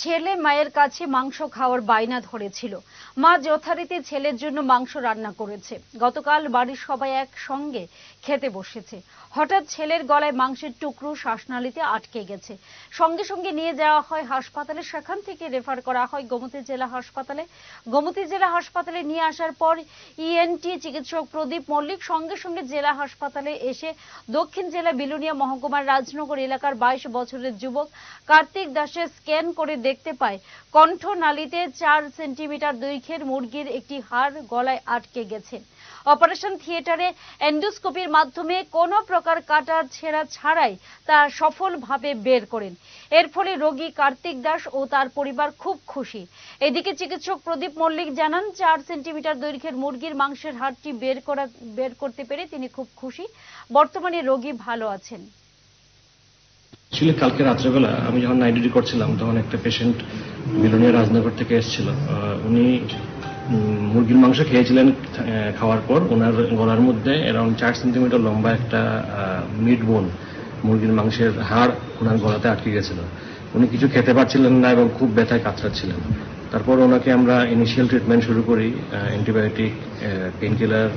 ছেলে মায়ের কাছে মাংস খাওয়ার বায়না ধরেছিল। মা যথারীতি ছেলের জন্য মাংস রান্না করেছে। গতকাল বাড়ির সবাই একসঙ্গে খেতে বসেছে। হঠাৎ ছেলের গলায় মাংসের টুকরো শ্বাসনালীতে আটকে গেছে। সঙ্গে সঙ্গে নিয়ে যাওয়া হয় হাসপাতালে। সেখান থেকে রেফার করা হয় গোমতী জেলা হাসপাতালে। গোমতী জেলা হাসপাতালে নিয়ে আসার পর ইএনটি চিকিৎসক প্রদীপ মল্লিক সঙ্গে সঙ্গে জেলা হাসপাতালে এসে দক্ষিণ জেলা বিলুনিয়া মহকুমার রাজনগর এলাকার বাইশ বছরের যুবক কার্তিক দাসের স্ক্যান করে দেখতে পায়। কণ্ঠনালীতে চার সেন্টিমিটার দৈর্ঘ্যের মুরগির একটি হাড় গলায় আটকে গেছে। অপারেশন থিয়েটারে এন্ডোস্কোপির মাধ্যমে কোনো প্রকার কাটা ছেঁড়া ছাড়াই তা সফলভাবে বের করেন। এর ফলে রোগী কার্তিক দাস ও তার পরিবার খুব খুশি। এদিকে চিকিৎসক প্রদীপ মল্লিক জানান, চার সেন্টিমিটার দৈর্ঘ্যের মুরগির মাংসের হাড়টি বের করা বের করতে পেরে তিনি খুব খুশি। বর্তমানে রোগী ভালো আছেন। অ্যাকচুয়ালি কালকে রাত্রেবেলা আমি যখন নাইট ডিউটি করছিলাম, তখন একটা পেশেন্ট বিলোনিয়া রাজনগর থেকে এসেছিল। উনি মুরগির মাংস খেয়েছিলেন খাওয়ার পর। ওনার গলার মধ্যে অ্যারাউন্ড চার সেন্টিমিটার লম্বা একটা মিট বোন মুরগির মাংসের হাড় ওনার গলাতে আটকে গেছিল। উনি কিছু খেতে পারছিলেন না এবং খুব ব্যথায় কাতরাচ্ছিলেন। তারপর ওনাকে আমরা ইনিশিয়াল ট্রিটমেন্ট শুরু করি অ্যান্টিবায়োটিক পেন কিলার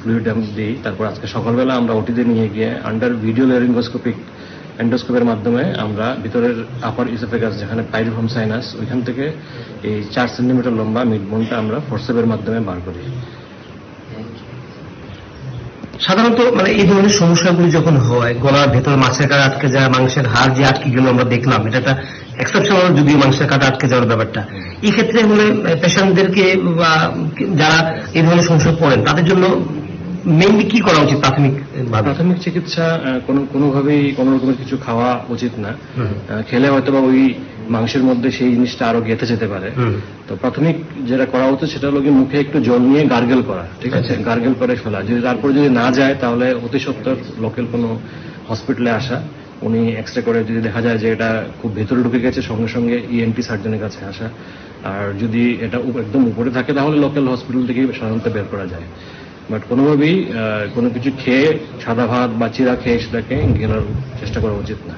ফ্লুইড দিই। তারপর আজকে সকালবেলা আমরা ওটিতে নিয়ে গিয়ে আন্ডার ভিডিও লেরিঙ্গোস্কোপিক এন্ডোস্কোপের মাধ্যমে আমরা ভিতরের আপার ইসোফেগাস যেখানে পাইরিফর্ম সাইনাস ওইখান থেকে এই চার সেন্টিমিটার লম্বা মিডবোনটা আমরা ফোর্সেপের মাধ্যমে বার করি। সাধারণত মানে এই ধরনের সমস্যাগুলি যখন হয়, গলার ভেতর মাছের কাটা আটকে যায়, মাংসের হাড় যে আটকে গেল আমরা দেখলাম, এটা একটা এক্সেপশনাল যদিও মাংসের কাটা আটকে যাওয়ার ব্যাপারটা। এই ক্ষেত্রে হলে পেশেন্টদেরকে বা যারা এই ধরনের সমস্যা পড়েন, তাদের জন্য মেইনলি কি করা উচিত প্রাথমিক প্রাথমিক চিকিৎসা? কোনো কোনোভাবেই কোনো রকমের কিছু খাওয়া উচিত না। খেলে হয়তো বা ওই মাংসের মধ্যে সেই জিনিসটা আরও গেঁথে যেতে পারে। তো প্রাথমিক যেটা করা উচিত সেটা হলো মুখে একটু জল নিয়ে গার্গেল করা ঠিক আছে? আচ্ছা। গার্গেল করে ফেলা। যদি তারপর যদি না যায় তাহলে অতি সত্তর লোকাল কোনো হসপিটালে আসা উনি এক্স রে করে যদি দেখা যায় যে এটা খুব ভেতরে ঢুকে গেছে সঙ্গে সঙ্গে ইএনটি সার্জনের কাছে আসা। আর যদি এটা উপ- একদম উপরে থাকে তাহলে লোকাল হসপিটাল থেকেই সাধারণত বের করা যায়। বাট কোনোভাবেই কোনো কিছু খেয়ে সাদা ভাত বা চিরা খেয়ে সেটাকে গেলার চেষ্টা করা উচিত না।